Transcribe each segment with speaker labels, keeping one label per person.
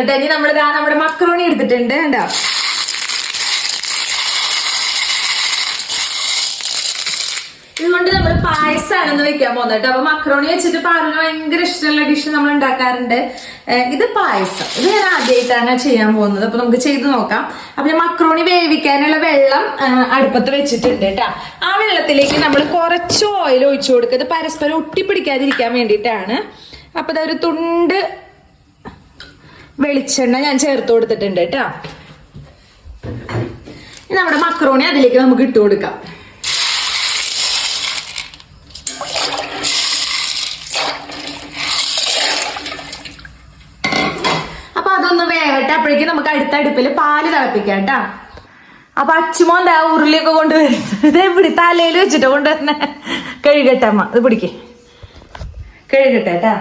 Speaker 1: വന്നിട്ട് ഇനി നമ്മൾ ഇതാ നമ്മുടെ മക്രോണി എടുത്തിട്ടുണ്ട് കണ്ടോ? ഇതുകൊണ്ട് നമ്മൾ പായസമാണെന്ന് വെക്കാൻ പോകുന്നത് കേട്ടോ. അപ്പൊ മക്രോണി വെച്ചിട്ട് പാലിന് ഭയങ്കര ഇഷ്ടമുള്ള ഡിഷ് നമ്മൾ ഉണ്ടാക്കാറുണ്ട്. ഇത് പായസം. ഇത് ഞാൻ ആദ്യമായിട്ടാണ് ചെയ്യാൻ പോകുന്നത്. അപ്പൊ നമുക്ക് ചെയ്ത് നോക്കാം. അപ്പൊ ഞാൻ മക്രോണി വേവിക്കാനുള്ള വെള്ളം അടുപ്പത്ത് വെച്ചിട്ടുണ്ട് കേട്ടോ. ആ വെള്ളത്തിലേക്ക് നമ്മൾ കുറച്ച് ഓയിൽ ഒഴിച്ചു കൊടുക്കുക. ഇത് പരസ്പരം ഒട്ടിപ്പിടിക്കാതിരിക്കാൻ വേണ്ടിയിട്ടാണ്. അപ്പൊ ഇതൊരു തുണ്ട് വെളിച്ചെണ്ണ ഞാൻ ചേർത്ത് കൊടുത്തിട്ടുണ്ട് കേട്ടോ. നമ്മുടെ മക്രോണി അതിലേക്ക് നമുക്ക് ഇട്ട് കൊടുക്കാം. അപ്പൊ അതൊന്ന് വേവട്ടെ അപ്പോഴേക്കും നമുക്ക് അടുത്ത അടുപ്പിൽ പാൽ തിളപ്പിക്കാം കേട്ടാ. അപ്പൊ അച്ചുമോൻ ആ ഉരുളിയൊക്കെ കൊണ്ടുവരുന്നത് ഇത് ഇവിടെ തലയിൽ വെച്ചിട്ട് കൊണ്ടുവരുന്ന. കഴുകട്ടെ അമ്മ. ഇത് പിടിക്കേ. കഴുകട്ടെ കേട്ടാ.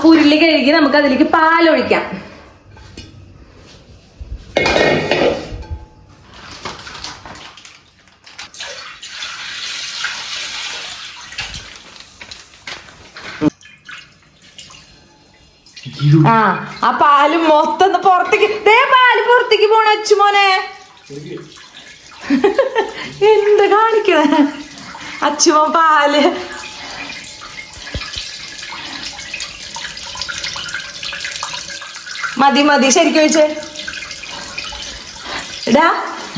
Speaker 1: അപ്പൊ ഉരുളി കഴുകി നമുക്ക് അതിലേക്ക് പാലൊഴിക്കാം ആ ആ പാൽ മൊത്തം പുറത്തേക്ക് ദേ പാൽ പുറത്തേക്ക് പോണ അച്ചുമോനെ എന്ത് കാണിക്കണേ? അച്ചുമോ പാൽ മതി മതി. ശരിക്കും ചോദിച്ചേ. എടാ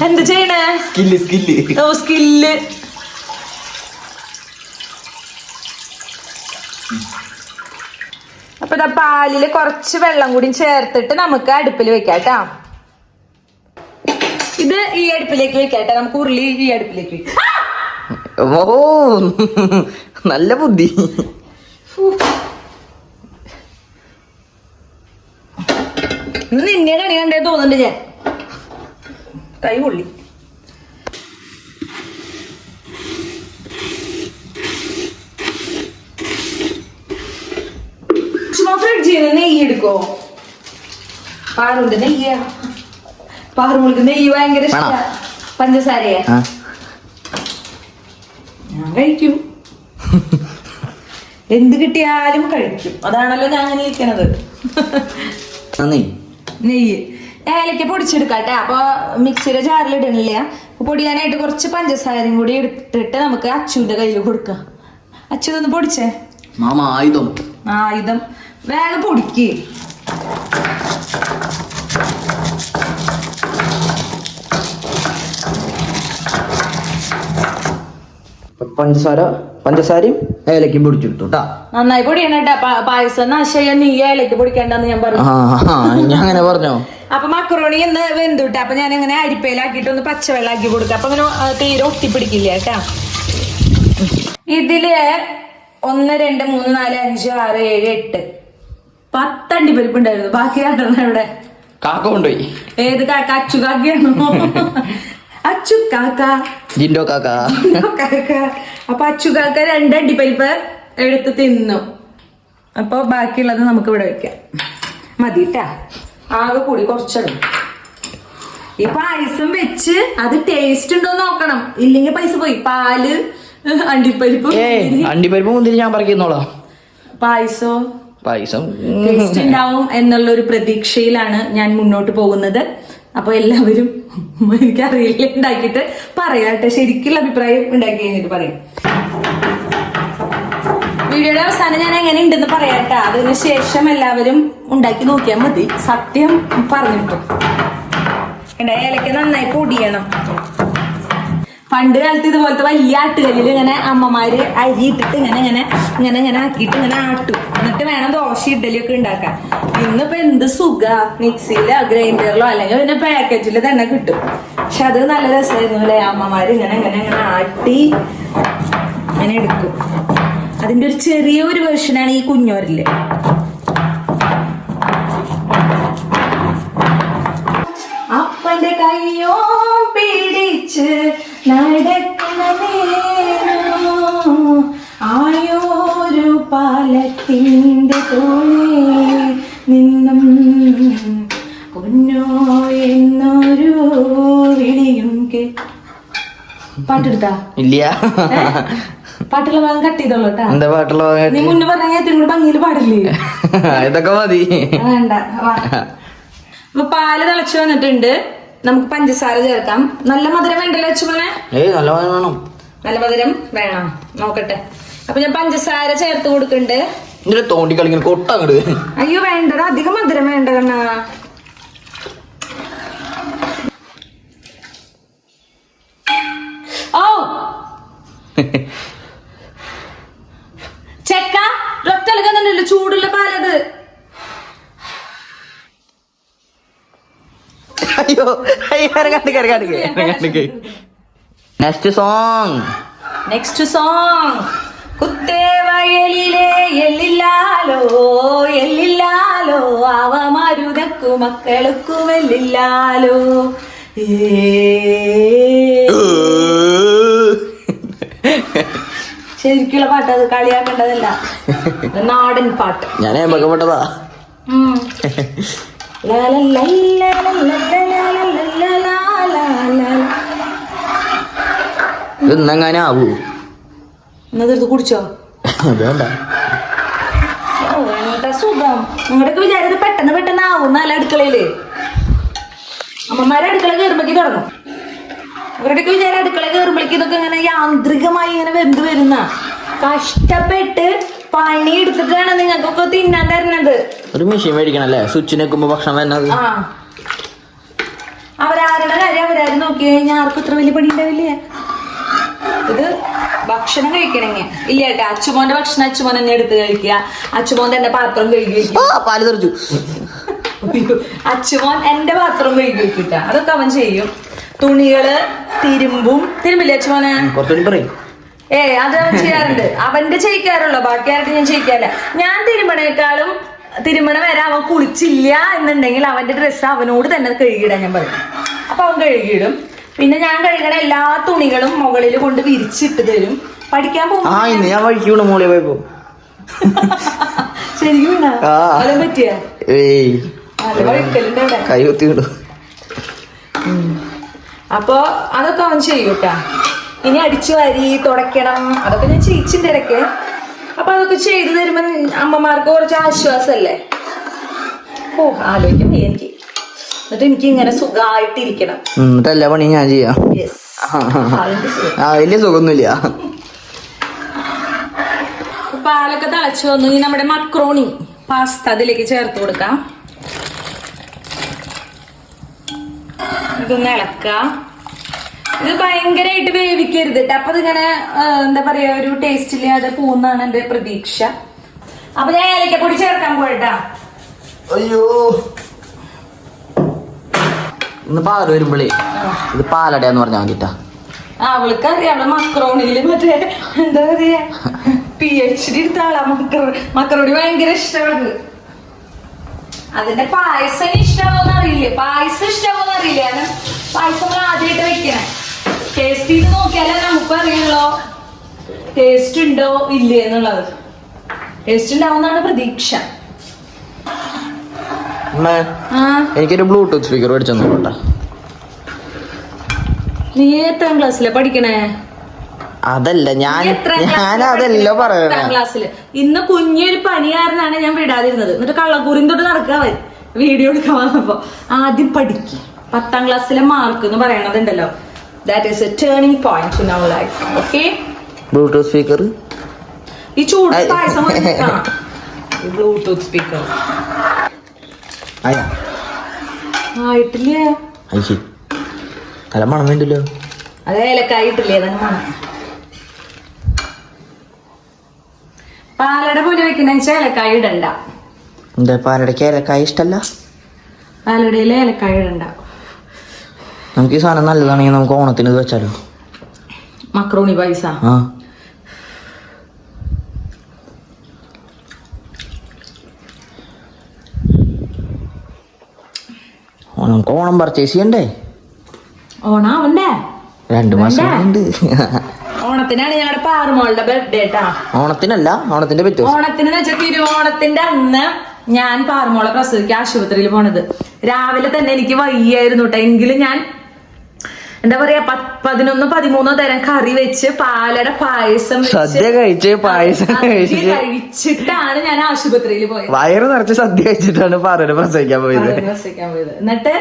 Speaker 1: എന്ത് ചെയ്യണേ?
Speaker 2: Skill skill.
Speaker 1: ഓ സ്കില്ല്. അപ്പൊ ഇതാ പാലിൽ കുറച്ച് വെള്ളം കൂടി ചേർത്തിട്ട് നമുക്ക് അടുപ്പിൽ വെക്കാം കേട്ടാ. ഇത് ഈ അടുപ്പിലേക്ക് വെക്കാട്ടെ നമുക്ക് ഉരുളി ഈ അടുപ്പിലേക്ക് വെക്കാം.
Speaker 2: ഓ നല്ല ബുദ്ധി.
Speaker 1: ഇന്ന് നിന്നെ കണി കണ്ടേ തോന്നുന്നുണ്ട് ഞാൻ. കൈ പൊള്ളി. ചുമ്മാ ഫ്രിഡ്ജിൽ നിന്ന് നെയ്യ് എടുക്കോ? പാറുണ്ട് നെയ്യ. പാറുമുൾക്ക് നെയ്യ് ഭയങ്കര? പഞ്ചസാരയെ. ഞാൻ കഴിക്കും. എന്ത് കിട്ടിയാലും കഴിക്കും. അതാണല്ലോ ഞാൻ അങ്ങനെ ഇരിക്കണത്.
Speaker 2: നന്ദി.
Speaker 1: നെയ്യ്. ഏലക്ക പൊടിച്ചെടുക്കട്ടെ. അപ്പൊ മിക്സിയുടെ ജാറിൽ ഇടണില്ല? പൊടിയാനായിട്ട് കുറച്ച് പഞ്ചസാരയും കൂടി എടുത്തിട്ട് നമുക്ക് അച്ചുവിന്റെ കയ്യിൽ കൊടുക്കാം. അച്ചു ഒന്ന് പൊടിച്ചേ?
Speaker 2: മാമ ആയുധം.
Speaker 1: ആയുധം. വേഗം പൊടിക്ക്.
Speaker 2: പഞ്ചസാര. പഞ്ചസാരയും ഏലക്കും പിടിച്ചെടുത്തു കേട്ടാ
Speaker 1: നന്നായി പൊടിയണട്ടാ പായസം നാശയ നീ ഏലക്ക പൊടിക്കണ്ടെന്ന് ഞാൻ പറഞ്ഞു.
Speaker 2: ഞാൻ അങ്ങനെ പറഞ്ഞോ?
Speaker 1: അപ്പൊ മക്രോണി എന്ന് വെന്തുട്ട അപ്പൊ ഞാൻ ഇങ്ങനെ അരിപ്പയിലാക്കിയിട്ട് ഒന്ന് പച്ചവെള്ളാക്കി കൊടുക്കാം. അപ്പൊ അങ്ങനെ തീരെ ഒട്ടിപ്പിടിക്കില്ല കേട്ടാ ഇതിൽ ഒന്ന് രണ്ട് മൂന്ന് നാല് അഞ്ച് ആറ് ഏഴ് എട്ട്. പത്തണ്ടി പരിപ്പ് ഉണ്ടായിരുന്നു ബാക്കി രണ്ടെണ്ണം ഇവിടെ
Speaker 2: കാക്ക കൊണ്ടുപോയി.
Speaker 1: ഏത് കാക്ക അച്ചു കാക്കയാണോ? അച്ചു കാക്ക.
Speaker 2: ജിൻഡോ കാക്ക.
Speaker 1: കാക്ക. അപ്പൊ അച്ചു കാക്ക രണ്ട് അണ്ടിപ്പരിപ്പ് എടുത്ത് തിന്നു. അപ്പൊ ബാക്കിയുള്ളത് നമുക്ക് ഇവിടെ വെക്കാം. മതിട്ടാ. ആകെ കൂടി കുറച്ചിടും ഈ പായസം വെച്ച് അത് ടേസ്റ്റ് ഉണ്ടോ നോക്കണം. ഇല്ലെങ്കിൽ പൈസ പോയി. പാൽ അണ്ടിപ്പരിപ്പ്.
Speaker 2: അണ്ടിപ്പരിപ്പ് മുന്തിരി ഞാൻ പറയുന്നോളാം
Speaker 1: പായസോ.
Speaker 2: പായസം.
Speaker 1: ടേസ്റ്റ് ഉണ്ടാവും എന്നുള്ള ഒരു പ്രതീക്ഷയിലാണ് ഞാൻ മുന്നോട്ട് പോകുന്നത്. അപ്പൊ എല്ലാവരും എനിക്കറിയില്ല ഉണ്ടാക്കിയിട്ട് പറയാട്ടെ. ശരിക്കുള്ള അഭിപ്രായം ഉണ്ടാക്കി കഴിഞ്ഞിട്ട് പറയും. വീഡിയോയുടെ അവസാനം ഞാൻ എങ്ങനെ ഉണ്ടെന്ന് പറയാട്ടെ. അതിന് ശേഷം എല്ലാവരും ഉണ്ടാക്കി നോക്കിയാൽ മതി. സത്യം പറഞ്ഞിട്ടു ഏലക്ക നന്നായി പൊടിയണം. പണ്ട് കാലത്ത് ഇതുപോലത്തെ വലിയ ആട്ടുകല്ലിൽ ഇങ്ങനെ അമ്മമാര് അരി ഇട്ടിട്ട് ഇങ്ങനെ ഇങ്ങനെ ഇങ്ങനെ ഇങ്ങനെ ആക്കിയിട്ട് ഇങ്ങനെ ആട്ടും. എന്നിട്ട് വേണം ദോശ ഇഡലിയൊക്കെ ഉണ്ടാക്കാൻ. ഇന്നിപ്പോ എന്ത് സുഖ? മിക്സിയിലോ ഗ്രൈൻഡറിലോ അല്ലെങ്കിൽ പിന്നെ പാക്കറ്റിൽ തന്നെ കിട്ടും. പക്ഷെ അത് നല്ല രസമായിരുന്നു അല്ലേ? അമ്മമാര് ഇങ്ങനെ ഇങ്ങനെ ഇങ്ങനെ ആട്ടി അങ്ങനെ എടുക്കും. അതിന്റെ ഒരു ചെറിയ ഒരു വേർഷനാണ് ഈ കുഞ്ഞോരിൽ. നടക്കണ നേരോ ആയോരു പാലത്തിന്റെ തോണി നിന്നും പൊന്നോ എന്നൊരു വിളിയും കേ പാട്ടെടുത്താ?
Speaker 2: ഇല്ല.
Speaker 1: പാട്ടുള്ള ഭാഗം കട്ട് ചെയ്തോളൂ
Speaker 2: എന്താ പാട്ടുള്ള
Speaker 1: നീ മുന്നേ പറഞ്ഞ ഏറ്റവും കൂടെ ഭംഗിയിൽ പാടില്ലേ?
Speaker 2: ഇതൊക്കെ മതി.
Speaker 1: വേണ്ട. വാ. അപ്പൊ പാൽ തിളച്ചു വന്നിട്ടുണ്ട്. നമുക്ക് പഞ്ചസാര ചേർക്കാം. നല്ല മധുരം വേണ്ടല്ലോ അച്ചുമോനെ?
Speaker 2: ഏയ് നല്ല മധുരം വേണം.
Speaker 1: നല്ല മധുരം വേണം. നോക്കട്ടെ. അപ്പൊ ഞാൻ പഞ്ചസാര ചേർത്ത് കൊടുക്കുന്നുണ്ട്
Speaker 2: ഇതിന്റെ തോണ്ടി കളിക്കുന്ന കൊട്ടങ്ങട്.
Speaker 1: അയ്യോ വേണ്ടടാ. അധികം മധുരം വേണ്ട കണ്ണാ. ഓ!
Speaker 2: നെക്സ്റ്റ് സോങ്
Speaker 1: നെക്സ്റ്റ് സോങ് കുത്തേ വയലിലെ എല്ലില്ലാലോ എല്ലില്ലാലോ അവ മരുതക്കു മക്കൾക്കു വെല്ലില്ലാലോ ശരിക്കുള്ള പാട്ട് അത് കളിയാക്കേണ്ടതല്ല നാടൻ പാട്ട്
Speaker 2: ഞാൻ ഏമ്പക്കപ്പെട്ടതാ ഇന്നെങ്ങനെ ആവൂ
Speaker 1: എന്നാ കുടിച്ചോ?
Speaker 2: വേണ്ട.
Speaker 1: സുഖം. നിങ്ങളുടെയൊക്കെ വിചാരിച്ചത് പെട്ടെന്ന് പെട്ടെന്ന് ആവും നല്ല അടുക്കളയിൽ? അമ്മമാരെ അടുക്കള കയറുമ്പോഴേക്ക് തുടങ്ങും ഇവരുടെയൊക്കെ വിചാരം അടുക്കള കയറുമ്പോഴേക്ക് ഇതൊക്കെ ഇങ്ങനെ യാന്ത്രികമായി ഇങ്ങനെ വെന്ത് വരുന്ന. കഷ്ടപ്പെട്ട് പണി എടുത്തിട്ടാണ് നിങ്ങൾക്കൊക്കെ തിന്നാൻ തരുന്നത്.
Speaker 2: ഒരു മെഷീൻ മേടിക്കണല്ലേ? സ്വിച്ച് വെക്കുമ്പോ ഭക്ഷണം വരുന്നത്?
Speaker 1: ആ. അവരാരുടെ കാര്യം അവരാരും നോക്കി കഴിഞ്ഞാൽ ആർക്കും ഇത്ര വലിയ പണി ഉണ്ടാവില്ലേ ഇത് ഭക്ഷണം കഴിക്കണമെങ്കിൽ ഇല്ല കേട്ടോ അച്ചുമോന്റെ ഭക്ഷണം അച്ചുമോൻ തന്നെ എടുത്ത് കഴിക്കുക. അച്ചുമോൻ തന്നെ പാത്രം കഴുകി
Speaker 2: തെറിച്ചു.
Speaker 1: അച്ചുമോൻ എന്റെ പാത്രം കഴുകി വെക്കിട്ട. അതൊക്കെ അവൻ ചെയ്യും. തുണികൾ തിരുമ്പും. തിരുമ്പില്ലേ അച്ചുമോനെ
Speaker 2: പറയും.
Speaker 1: ഏ അത് അവൻ ചെയ്യാറുണ്ട്. അവന്റെ ചെയ്യിക്കാറുള്ളൂ. ബാക്കി ആരുടെ ഞാൻ ചെയ്യിക്കാറില്ല. ഞാൻ തിരുമണേക്കാളും തിരുമണ വരെ അവൻ കുളിച്ചില്ല എന്നുണ്ടെങ്കിൽ അവന്റെ ഡ്രസ്സ് അവനോട് തന്നെ കഴുകിയിടാൻ ഞാൻ പറയും. അപ്പൊ അവൻ കഴുകിയിടും. പിന്നെ ഞാൻ കഴുകണ എല്ലാ തുണികളും മുകളിൽ കൊണ്ട് വിരിച്ചിട്ട് തരും. പഠിക്കാൻ പോകും
Speaker 2: ഞാൻ വഴിക്ക് മോളെ പോയപ്പോ.
Speaker 1: ശരിക്കും പറ്റിയ?
Speaker 2: കൈ കുത്തി വിടും
Speaker 1: അപ്പൊ അതൊക്കെ അവൻ ചെയ്യൂട്ടാ ഇനി അടിച്ചു വരി തുടയ്ക്കണം. അതൊക്കെ ഞാൻ ചേച്ചിന്റെ ഇടയ്ക്ക്. അപ്പൊ അതൊക്കെ ചെയ്തു തരുമ്പോ അമ്മമാർക്ക് കുറച്ച് ആശ്വാസല്ലേ? ഓ ആലോചിക്കും എനിക്ക് എന്നിട്ട് എനിക്ക് ഇങ്ങനെ സുഖമായിട്ടിരിക്കണം
Speaker 2: എന്നിട്ട് എല്ലാ പണിയും ഞാൻ ചെയ്യാം. ആ വലിയ സുഖമൊന്നുമില്ല
Speaker 1: പാലൊക്കെ തിളച്ചു വന്നു. ഇനി നമ്മുടെ മക്രോണി പാസ്ത അതിലേക്ക് ചേർത്ത് കൊടുക്കാം. ഇതൊന്ന് ഇളക്കാം. ഇത് ഭയങ്കരമായിട്ട് വേവിക്കരുത്. അപ്പൊ ഇങ്ങനെ എന്താ പറയാ ഒരു ടേസ്റ്റ് ഇല്ലാതെ പോകുന്നാണ് എന്റെ പ്രതീക്ഷ. അപ്പൊ ഞാൻ ഏലക്കപ്പൊടി ചേർക്കാൻ പോയിട്ടാ.
Speaker 2: അയ്യോ. ഇന്ന് പാൽ വരുമ്പോളേ ഇത് പാലടയാന്ന് പറഞ്ഞാൽ മതിട്ടാ
Speaker 1: അവൾക്കറിയാം. അവൾ മക്രോണിയിൽ മറ്റേ എന്താ പറയാ പി എച്ച് ഡി എടുത്ത ആളാ മക്രോണി ഭയങ്കര ഇഷ്ടമാണ്. അതിന്റെ പായസം ഇഷ്ടാവോന്ന് അറിയില്ലേ പായസം ഇഷ്ടാവോന്ന് അറിയില്ല കാരണം പായസം ആദ്യമായിട്ട് വെക്കണേ. ടേസ്റ്റ് ചെയ്ത് നോക്കിയാലേ നമുക്ക് അറിയുള്ളോ ടേസ്റ്റ് ഉണ്ടോ ഇല്ലേ എന്നുള്ളത്. ടേസ്റ്റ് ഉണ്ടാവുന്നതാണ് പ്രതീക്ഷ.
Speaker 2: എനിക്കൊരു ബ്ലൂടൂത്ത് സ്പീക്കർ മേടിച്ചു
Speaker 1: നീ എത്രാം ക്ലാസ്സിലെ പഠിക്കണേ?
Speaker 2: അതല്ല ഞാൻ ഞാൻ അതല്ലോ? പറയണേ.
Speaker 1: ക്ലാസ്സിൽ ഇന്ന് കുഞ്ഞൊരു പനിയാരനാണ് ഞാൻ വിടാതിരുന്നത്. എന്നിട്ട് കള്ളക്കൂറിന് തൊട്ട് നടക്കാവൻ വീഡിയോ എടുക്കാൻ വന്നപ്പോ. ആദ്യം പഠിക്കും. പത്താം ക്ലാസ്സിലെ മാർക്ക് എന്ന് പറയണതുണ്ടല്ലോ. That is a turning point in our life okay
Speaker 2: bluetooth speaker
Speaker 1: ഈ ചൂട്. പായസം ബ്ലൂടൂത്ത് സ്പീക്കർ ആയിട്ടില്ല?
Speaker 2: മണം വേണ്ടല്ലോ.
Speaker 1: അത് ഏലക്കായ ഇട്ടില്ലേ? അതങ്ങനെ മണം. പാലട പോലെ വെക്കണ ഏലക്കായ ഇടണ്ട.
Speaker 2: എന്താ പാലടയ്ക്ക് ഏലക്കായ ഇഷ്ടല്ല?
Speaker 1: പാലടയിൽ ഏലക്കായ ഇടണ്ട.
Speaker 2: നമുക്ക് ഈ സാധനം നല്ലതാണെങ്കിൽ നമുക്ക് ഓണത്തിന് ഇത് വെച്ചാലോ?
Speaker 1: മക്രോണി പൈസ
Speaker 2: ആ. നമുക്ക് ഓണം പർച്ചേസ് ചെയ്യണ്ടേ?
Speaker 1: ഓണാവണ്ടേ?
Speaker 2: രണ്ടു മാസം ഉണ്ട്
Speaker 1: ഓണത്തിനാണ് ഞങ്ങളുടെ പാറുമോളുടെ ബർത്ത്ഡേ ട്ടാ.
Speaker 2: ഓണത്തിനല്ല ഓണത്തിന്റെ പറ്റും
Speaker 1: ഓണത്തിന് വെച്ചാൽ തിരുവോണത്തിന്റെ അന്ന് ഞാൻ പാറുമോളെ പ്രസവിക്കാൻ ആശുപത്രിയിൽ പോണത്. രാവിലെ തന്നെ എനിക്ക് വയ്യായിരുന്നു കേട്ടോ എങ്കിലും ഞാൻ എന്താ പറയാ പതിനൊന്ന് പതിമൂന്നോ തരം കറി വെച്ച് പാലട പായസം
Speaker 2: സദ്യ കഴിച്ച് പായസം
Speaker 1: കഴിച്ചിട്ടാണ് ഞാൻ ആശുപത്രിയിൽ പോയത്.
Speaker 2: വയറ് നിറച്ച് സദ്യ കഴിച്ചിട്ടാണ് പാറയുടെ പ്രസവിക്കാൻ പോയത്.
Speaker 1: പ്രസവിക്കാൻ പോയത്. എന്നിട്ട്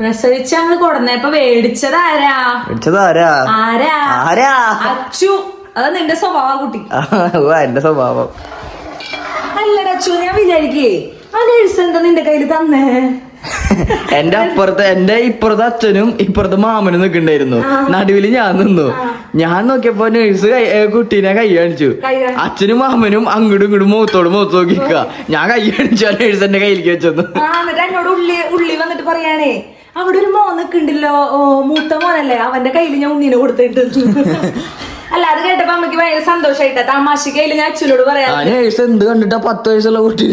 Speaker 1: പ്രസവിച്ച് അങ്ങ് കൊടുന്നപ്പോ മേടിച്ചത് ആരാ
Speaker 2: മേടിച്ചത്
Speaker 1: ആരാ?
Speaker 2: ആരാ?
Speaker 1: അച്ചു. അതാ നിന്റെ സ്വഭാവ കുട്ടി.
Speaker 2: എന്റെ സ്വഭാവം.
Speaker 1: അല്ലടാ അച്ചു ഞാൻ വിചാരിക്കേ ആ നേഴ്സ് എന്താ നിന്റെ കയ്യിൽ തന്നേ?
Speaker 2: എന്റെ അപ്പുറത്ത് എന്റെ ഇപ്പുറത്തെ അച്ഛനും ഇപ്പുറത്തെ മാമനും നിൽക്കണ്ടായിരുന്നു. നടുവിൽ ഞാൻ നിന്നു. ഞാൻ നോക്കിയപ്പോ നേഴ്സ് കുട്ടീനെ കൈ കാണിച്ചു. അച്ഛനും മാമനും അങ്ങോട്ടും ഇങ്ങോട്ടും മുഖത്തോട് മുഖത്ത് നോക്കിക്ക ഞാൻ കൈ കാണിച്ചു ആ നേഴ്സ് എന്റെ കയ്യിലേക്ക് വെച്ചെന്നു.
Speaker 1: ആ എന്നിട്ട് എന്നോട് ഉള്ളി ഉള്ളി വന്നിട്ട് പറയാണേ അവിടെ ഒരു മോൻ നിൽക്കണ്ടല്ലോ മൂത്ത മോനല്ലേ? അവന്റെ കയ്യിൽ ഞാൻ ഉണ്ണിനെ കൊടുത്തിട്ട് അല്ല അത് കേട്ടപ്പോ നമുക്ക് ഭയങ്കര സന്തോഷായിട്ടാ. തമാശക്കയിൽ ഞാൻ അച്ഛനോട് പറയാം
Speaker 2: നേഴ്സ് എന്ത് കണ്ടിട്ടാ പത്ത് വയസ്സുള്ള കുട്ടി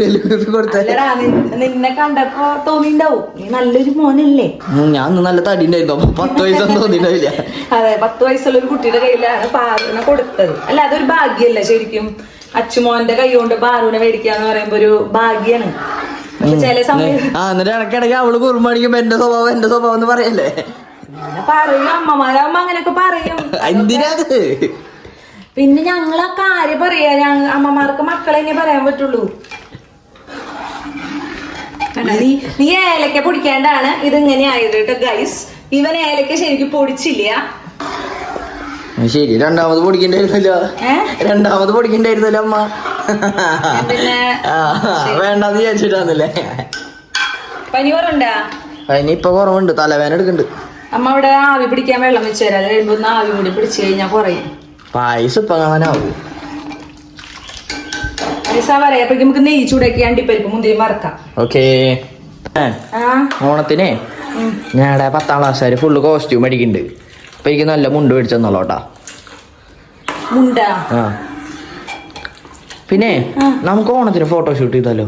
Speaker 2: കൊടുത്തേ.
Speaker 1: അല്ലടാ നിൻ- നിന്നെ കണ്ടപ്പോ തോന്നിണ്ടാവും. നീ നല്ലൊരു മോനല്ലേ.
Speaker 2: ഞാൻ അന്ന് നല്ല തടി ഉണ്ടായിരുന്നു. അപ്പൊ പത്ത് വയസ്സൊന്നും തോന്നിണ്ടാവില്ല.
Speaker 1: അതെ പത്ത് വയസ്സുള്ള ഒരു കുട്ടിയുടെ കയ്യിലാണ് പാറുവിനെ കൊടുത്തത്. അല്ല അതൊരു ഭാഗ്യല്ല ശരിക്കും. അച്ചുമോന്റെ കൈ കൊണ്ട് പാറുവിനെ മേടിക്കാന്ന് പറയുമ്പോ ഒരു ഭാഗ്യാണ്. പക്ഷെ ചില സമയം
Speaker 2: ആ എന്നിട്ട് ഇടയ്ക്കിടയ്ക്ക് അവൾ കുറുമണിക്കുമ്പോ എന്റെ സ്വഭാവം എന്റെ സ്വഭാവം എന്ന് പറയല്ലേ?
Speaker 1: പറയും അമ്മമാരാകുമ്പോ അങ്ങനെയൊക്കെ പറയും. പിന്നെ ഞങ്ങൾ ആ കാര്യം പറയാ ഞങ്ങ അമ്മമാർക്ക് മക്കളെ തന്നെ പറയാൻ പറ്റുള്ളൂ? നീ നീ ഏലക്ക പൊടിക്കാണ്ടാണ് ഇതിങ്ങനെ ആയത് കേട്ടോ ഗൈസ് ഇവൻ ഏലക്ക ശരിക്കും പൊടിച്ചില്ല.
Speaker 2: ശരി രണ്ടാമത് പൊടിക്കണ്ടായിരുന്നല്ലോ. രണ്ടാമത് പൊടിക്കണ്ടായിരുന്നല്ലോ അമ്മ. വേണ്ടാന്ന് വിചാരിച്ചിട്ടാന്നല്ലേ.
Speaker 1: പനി കുറവുണ്ടാ?
Speaker 2: പനി ഇപ്പൊ കുറവുണ്ട് തലവേന എടുക്കുന്നുണ്ട്.
Speaker 1: അമ്മ അവിടെ ആവി പിടിക്കാൻ വെള്ളം വെച്ച് തരാം. ഒന്ന് ആവി കൂടി പിടിച്ചു കഴിഞ്ഞാൽ കുറയും.
Speaker 2: പായസം ഇപ്പൊ
Speaker 1: പൈസ പറയാ നമുക്ക് ചൂടാക്കി അണ്ടിപ്പരിപ്പ് മുന്തിരി മറക്കാം
Speaker 2: ഓക്കേ. ഓണത്തിനെ. ഞങ്ങളുടെ പത്താം ക്ലാസ്സുകാർ ഫുള്ള് കോസ്റ്റ്യൂം അടിക്കുന്നുണ്ട്. അപ്പൊ എനിക്ക് നല്ല മുണ്ട് മേടിച്ചെന്നുള്ളോട്ടാ
Speaker 1: മുണ്ടാ?
Speaker 2: ആ. പിന്നെ നമുക്ക് ഓണത്തിന് ഫോട്ടോഷൂട്ട് ചെയ്താലോ?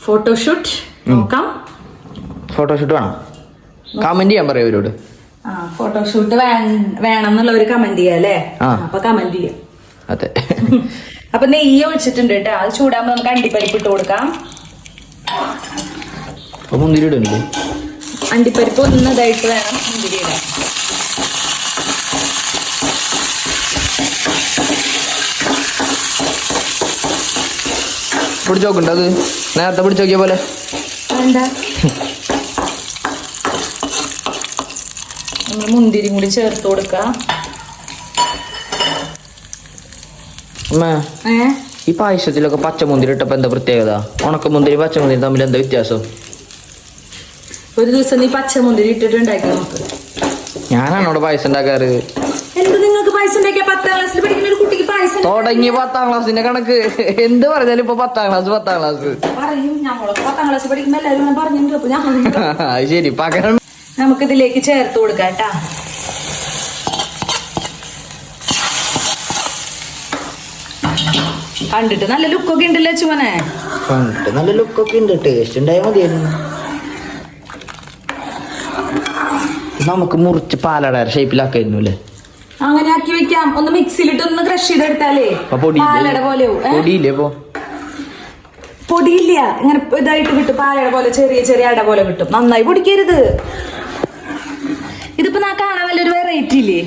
Speaker 1: ഫോട്ടോഷൂട്ട് നോക്കാം.
Speaker 2: ഫോട്ടോഷൂട്ട് വേണം. കമന്റ് ചെയ്യാൻ പറയാം ഇവരോട്
Speaker 1: ആ ഫോട്ടോഷൂട്ട് വേണം എന്നുള്ള ഒരു കമന്റ് ചെയ്യാം അല്ലേ. അപ്പൊ കമന്റ് ചെയ്യാം.
Speaker 2: അതെ.
Speaker 1: അപ്പൊ നെയ്യ് ഒഴിച്ചിട്ടുണ്ട് കേട്ടോ. അത് ചൂടാകുമ്പോ നമുക്ക് അണ്ടിപ്പരിപ്പ് ഇട്ട് കൊടുക്കാം
Speaker 2: മുന്തിരി ഇടുന്നില്ലേ
Speaker 1: അണ്ടിപ്പരിപ്പ് ഒന്നതായിട്ട് വേണം മുന്തിരി ഇടാൻ.
Speaker 2: പിടിച്ചോക്കുണ്ടോ അത്. നേരത്തെ പിടിച്ചോക്കിയ പോലെ.
Speaker 1: എന്താ നമ്മൾ മുന്തിരി കൂടി ചേർത്ത് കൊടുക്കാം.
Speaker 2: ഈ പായസത്തിലൊക്കെ പച്ചമുന്തിരി ഇട്ടപ്പോ എന്താ പ്രത്യേകത? ഉണക്കമുന്തിരി പച്ചമുന്തിരി തമ്മിൽ എന്താ വ്യത്യാസം?
Speaker 1: ഒരു ദിവസം നീ പച്ചമുന്തിരി ഇട്ടിട്ട് ഉണ്ടാക്കി നോക്ക്
Speaker 2: ഞാനാണ് അവിടെ പായസം ഉണ്ടാക്കാറ്?
Speaker 1: എന്ത് നിങ്ങൾക്ക് പായസം ഉണ്ടാക്കിയ പത്താം ക്ലാസ്സിൽ പഠിക്കുന്ന ഒരു കുട്ടിക്ക് പായസം
Speaker 2: തുടങ്ങി പത്താം ക്ലാസ്സിന്റെ കണക്ക്. എന്ത് പറഞ്ഞാലും ഇപ്പൊ പത്താം ക്ലാസ് പത്താം ക്ലാസ്
Speaker 1: പറയും ഞങ്ങളൊക്കെ പത്താം ക്ലാസ്സിൽ പഠിക്കുമ്പോ എല്ലാവരും പറഞ്ഞിട്ടുണ്ട്. അപ്പൊ ഞാൻ
Speaker 2: അത് ശരി പകരം
Speaker 1: നമുക്ക് ഇതിലേക്ക് ചേർത്ത് കൊടുക്കാം കേട്ടാ. കണ്ടിട്ട് നല്ല ലുക്കൊക്കെ ഉണ്ടല്ലേ ചുമനെ?
Speaker 2: കണ്ടിട്ട് നല്ല ലുക്കൊക്കെ ഉണ്ട്. ടേസ്റ്റ് ഉണ്ടായാൽ മതിയായിരുന്നു. നമുക്ക് മുറിച്ച് പാലട ഷേപ്പിലാക്കായിരുന്നു അല്ലേ?
Speaker 1: അങ്ങനെ ആക്കി വെക്കാം. ഒന്ന് മിക്സിയിലിട്ട് ഒന്ന് ക്രഷ് ചെയ്തെടുത്താലേ? പാലട പോലെ?
Speaker 2: പൊടിയില്ലേ.
Speaker 1: ഇങ്ങനെ ഇതായിട്ട് കിട്ടും. പാലട പോലെ ചെറിയ ചെറിയ അട പോലെ കിട്ടും. നന്നായി പൊടിക്കരുത്. കാണാൻ നല്ലൊരു വെറൈറ്റി ഇല്ലേ?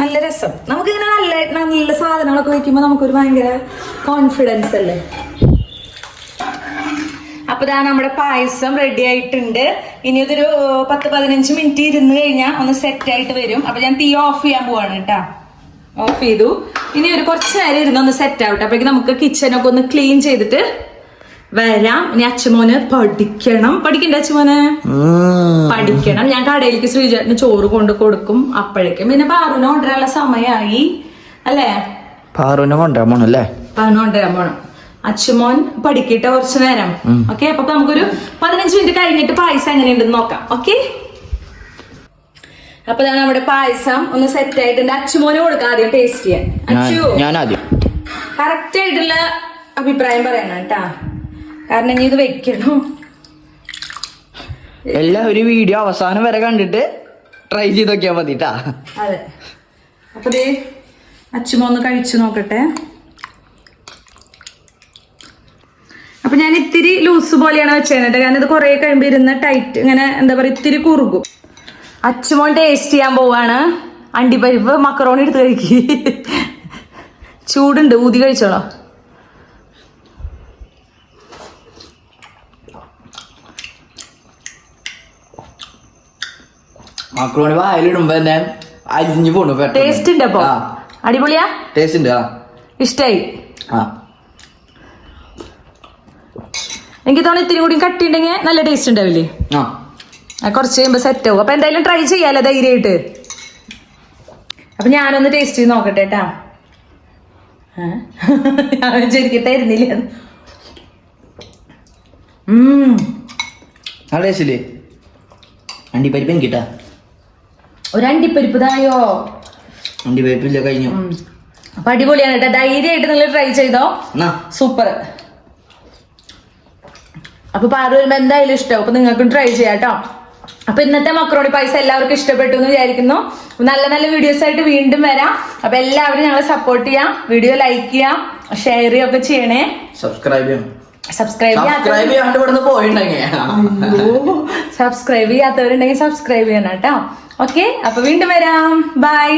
Speaker 1: നല്ല രസം. നമുക്ക് ഇങ്ങനെ നല്ല നല്ല സാധനങ്ങളൊക്കെ വെക്കുമ്പോൾ നമുക്കൊരു ഭയങ്കര കോൺഫിഡൻസ് അല്ലേ? അപ്പൊ ഇതാ നമ്മുടെ പായസം റെഡി ആയിട്ടുണ്ട്. ഇനി ഇതൊരു പത്ത് പതിനഞ്ച് മിനിറ്റ് ഇരുന്ന് കഴിഞ്ഞാൽ ഒന്ന് സെറ്റ് ആയിട്ട് വരും. അപ്പൊ ഞാൻ തീ ഓഫ് ചെയ്യാൻ പോവാണ് കേട്ടാ. ഓഫ് ചെയ്തു. ഇനി ഒരു കുറച്ച് നേരം ഇരുന്ന് ഒന്ന് സെറ്റ് ആവട്ടെ. അപ്പോഴേക്ക് നമുക്ക് കിച്ചനൊക്കെ ഒന്ന് ക്ലീൻ ചെയ്തിട്ട് വരാം. ഇനി അച്ഛമോന് പഠിക്കണം. പഠിക്കണ്ട അച്ഛമോന്? പഠിക്കണം. ഞാൻ കടയിലേക്ക് ശ്രീചേട്ടന് ചോറ് കൊണ്ട് കൊടുക്കും അപ്പോഴേക്കും. പിന്നെ പാറുവിനെ കൊണ്ടുവരാനുള്ള സമയമായി. അല്ലേ?
Speaker 2: പാറുവിനെ കൊണ്ടുവരാൻ പോണം അല്ലേ?
Speaker 1: പാറുവിനെ കൊണ്ടുവരാൻ പോണം. അച്ഛമോൻ പഠിക്കട്ടെ കുറച്ചു നേരം. ഓക്കെ അപ്പൊ നമുക്കൊരു പതിനഞ്ച് മിനിറ്റ് കഴിഞ്ഞിട്ട് പായസം എങ്ങനെയുണ്ടെന്ന് നോക്കാം. ഓക്കെ അപ്പൊ ഞാൻ നമ്മുടെ പായസം. ഒന്ന് സെറ്റ് ആയിട്ടുണ്ട്. അച്ഛമോന് കൊടുക്കാം ആദ്യം ടേസ്റ്റ് ചെയ്യാൻ.
Speaker 2: അച്ഛൻ
Speaker 1: കറക്റ്റ് ആയിട്ടുള്ള അഭിപ്രായം പറയണം കേട്ടാ. കാരണം ഇനി ഇത് എല്ലാം
Speaker 2: ഒരു വീഡിയോ അവസാനം വരെ കണ്ടിട്ട് ട്രൈ ചെയ്ത് നോക്കിയാൽ മതി
Speaker 1: അതെ. അപ്പൊ ദേ അച്ഛമ്മ ഒന്ന് കഴിച്ചു നോക്കട്ടെ. അപ്പൊ ഞാൻ ഇത്തിരി ലൂസ് പോലെയാണ് വെച്ചത് കാരണം ഇത് കുറെ കഴിയുമ്പോ ഇരുന്ന് ടൈറ്റ് ഇങ്ങനെ എന്താ പറയാ ഇത്തിരി കുറുകും. അച്ഛമോൻ ടേസ്റ്റ് ചെയ്യാൻ പോവാണ്. അണ്ടിപ്പരിപ്പ് മക്കറോണി എടുത്ത് കഴിക്കി. ചൂടുണ്ട് ഊതി കഴിച്ചോളാം.
Speaker 2: മക്രോണി വായിലിടുമ്പോ തന്നെ അരിഞ്ഞു പോണു
Speaker 1: ടേസ്റ്റ് ഉണ്ട് അപ്പൊ? അടിപൊളിയാ?
Speaker 2: ടേസ്റ്റ് ഉണ്ട് ആ.
Speaker 1: ഇഷ്ടായി.
Speaker 2: ആ.
Speaker 1: എനിക്ക് തോന്നുന്നു ഇത്തിരി കൂടി കട്ടി ഉണ്ടെങ്കിൽ നല്ല ടേസ്റ്റ് ഉണ്ടാവില്ലേ?
Speaker 2: ആ.
Speaker 1: കുറച്ച് കഴിയുമ്പോ സെറ്റ് ആവും. അപ്പൊ എന്തായാലും ട്രൈ ചെയ്യാലോ ധൈര്യമായിട്ട്. അപ്പൊ ഞാനൊന്ന് ടേസ്റ്റ് ചെയ്ത് നോക്കട്ടെ കേട്ടാ? ഞാൻ ശരിക്കും തരുന്നില്ല.
Speaker 2: നല്ല ടേസ്റ്റ് അണ്ടിപ്പരിപ്പ് എനിക്കിട്ടാ
Speaker 1: ഒരു അണ്ടിപ്പരിപ്പ് തായോ
Speaker 2: അണ്ടിപ്പരിപ്പില്ല കഴിഞ്ഞു.
Speaker 1: അപ്പൊ അടിപൊളിയാണ് കേട്ടോ. ധൈര്യമായിട്ട് നിങ്ങൾ ട്രൈ ചെയ്തോ. സൂപ്പർ. അപ്പൊ പാറു വരുമ്പോ എന്തായാലും ഇഷ്ടം. അപ്പൊ നിങ്ങൾക്കും ട്രൈ ചെയ്യാം കേട്ടോ. അപ്പൊ ഇന്നത്തെ മക്രോണി പൈസ എല്ലാവർക്കും ഇഷ്ടപ്പെട്ടു എന്ന് വിചാരിക്കുന്നു. നല്ല നല്ല വീഡിയോസ് ആയിട്ട് വീണ്ടും വരാം. അപ്പൊ എല്ലാവരും ഞങ്ങളെ സപ്പോർട്ട് ചെയ്യാം. വീഡിയോ ലൈക്ക് ചെയ്യാം. ഷെയർ ചെയ്യുകയൊക്കെ ചെയ്യണേ.
Speaker 2: സബ്സ്ക്രൈബ് ചെയ്യണം.
Speaker 1: സബ്സ്ക്രൈബ്
Speaker 2: സബ്സ്ക്രൈബ് ചെയ്യാണ്ട് ഇവിടുന്ന് പോയിട്ടുണ്ടെങ്കിൽ
Speaker 1: സബ്സ്ക്രൈബ് ചെയ്യാത്തവരുണ്ടെങ്കിൽ സബ്സ്ക്രൈബ് ചെയ്യണം കേട്ടോ. ഓക്കെ അപ്പൊ വീണ്ടും വരാം. ബൈ